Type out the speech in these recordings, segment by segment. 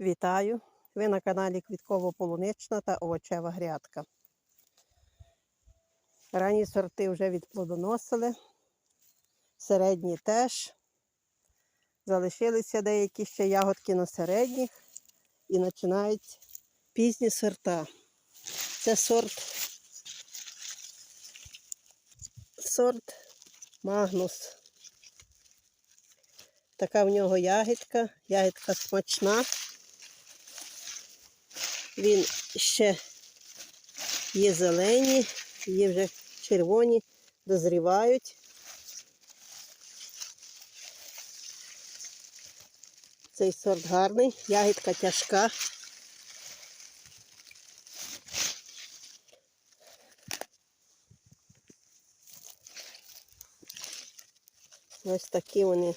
Вітаю! Ви на каналі Квітково-полунична та овочева грядка. Ранні сорти вже відплодоносили, середні теж. Залишилися деякі ще ягодки на середніх і починають пізні сорта. Це сорт сорт Магнус. Така в нього ягідка, ягідка смачна. Він ще є зелені, є вже червоні, дозрівають. Цей сорт гарний, ягідка тяжка. Ось такі вони.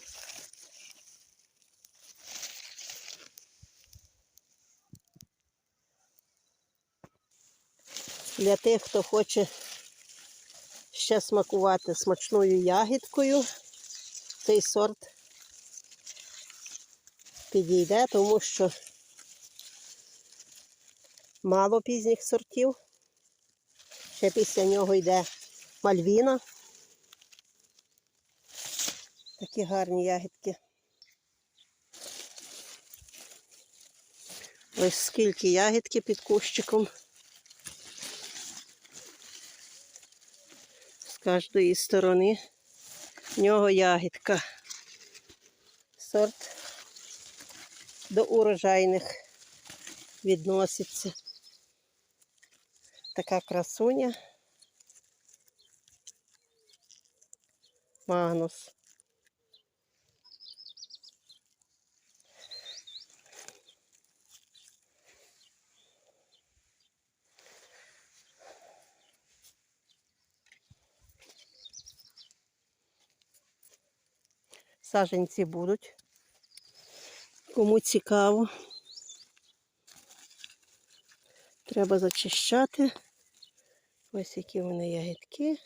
Для тих, хто хоче ще смакувати смачною ягідкою, цей сорт підійде, тому що мало пізніх сортів. Ще після нього йде мальвіна. Такі гарні ягідки. Ось скільки ягідки під кущиком. Кожної сторони в нього ягідка. Сорт до урожайних відноситься. Така красуня. Магнус. Саженці будуть. Кому цікаво. Треба зачищати. Ось які вони ягідки.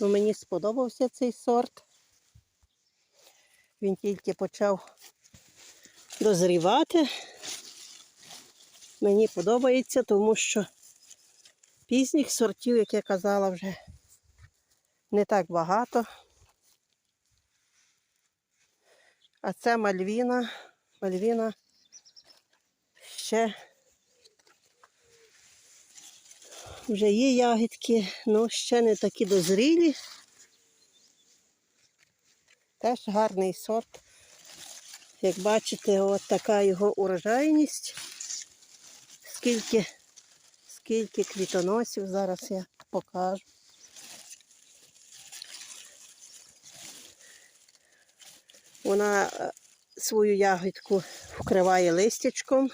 Ну, мені сподобався цей сорт. Він тільки почав дозрівати. Мені подобається, тому що пізніх сортів, як я казала, вже не так багато. А це мальвіна. Мальвіна ще вже є ягідки, але ще не такі дозрілі. Теж гарний сорт. Як бачите, от така його урожайність. Скільки, скільки квітоносів, зараз я покажу. Вона е, свою ягідку вкриває листячком.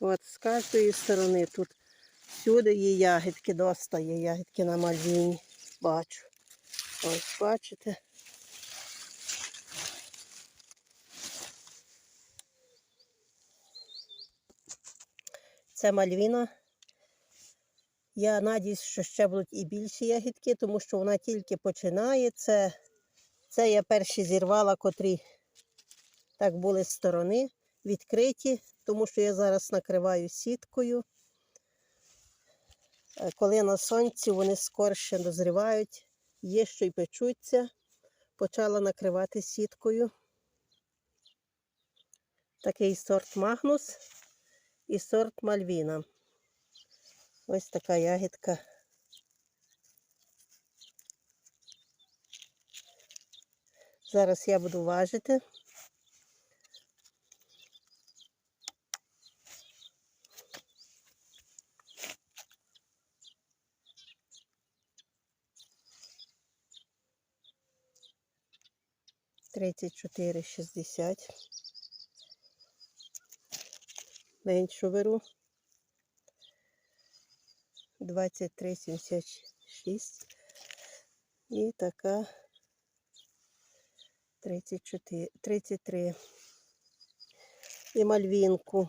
От з кожної сторони тут всюди є ягідки, доста є ягідки на мальвіні. Бачу. Ось бачите. Це мальвіна. Я надіюсь, що ще будуть і більші ягідки, тому що вона тільки починає. Це, це я перші зірвала, котрі так були з сторони відкриті, тому що я зараз накриваю сіткою. Е, Коли на сонці вони скорше дозрівають, є що й печуться. Почала накривати сіткою. Такий сорт Магнус і сорт Мальвіна. Ось така ягідка. Зараз я буду важити. Тридцять чотири шістдесят. Меншу беру. 23,76. І така 34, 33. І мальвінку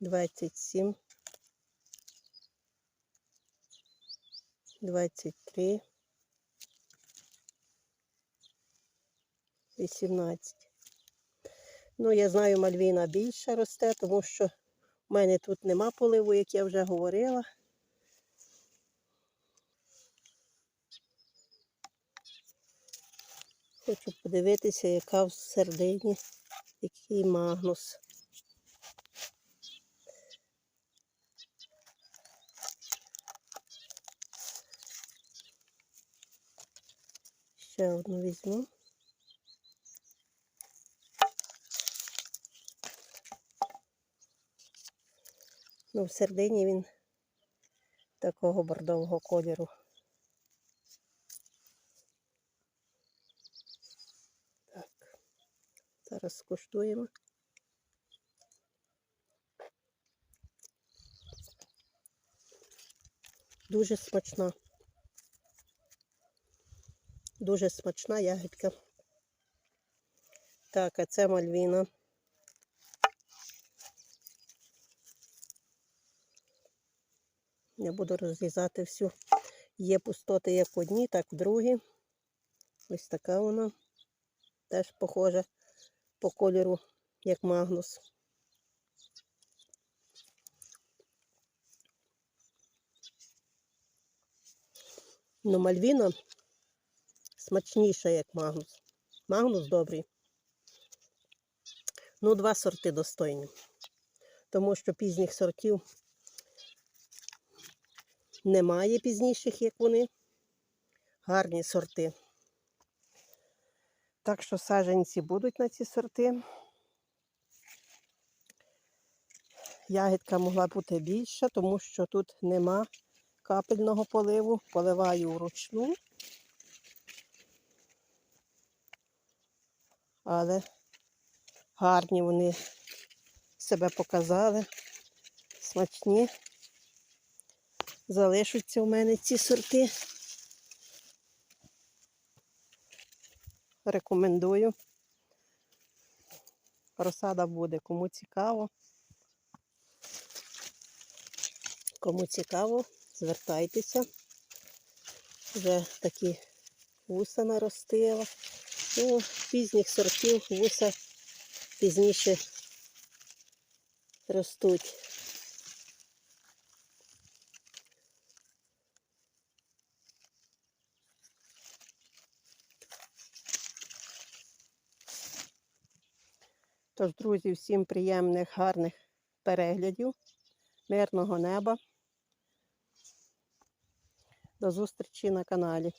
27. 23. 18. Ну, я знаю, мальвіна більше росте, тому що в мене тут нема поливу, як я вже говорила. Хочу подивитися, яка в середині, який магнус. Ще одну візьму. Ну, в середині він такого бордового кольору. Так, зараз скуштуємо. Дуже смачна. Дуже смачна ягідка. Так, а це мальвіна. Я буду розрізати всю. Є пустоти як одні, так в другі. Ось така вона. Теж похожа по кольору, як магнус. Ну, мальвіна смачніша, як магнус. Магнус добрий. Ну, два сорти достойні. Тому що пізніх сортів немає пізніших, як вони. Гарні сорти. Так що саджанці будуть на ці сорти. Ягідка могла бути більша, тому що тут нема капельного поливу. Поливаю вручну. Але гарні вони себе показали. Смачні. Залишаться у мене ці сорти. Рекомендую. Розсада буде, кому цікаво. Кому цікаво, звертайтеся. Вже такі вуса наростила. Ну, пізніх сортів вуса пізніше ростуть. Тож, друзі, всім приємних, гарних переглядів, мирного неба. До зустрічі на каналі.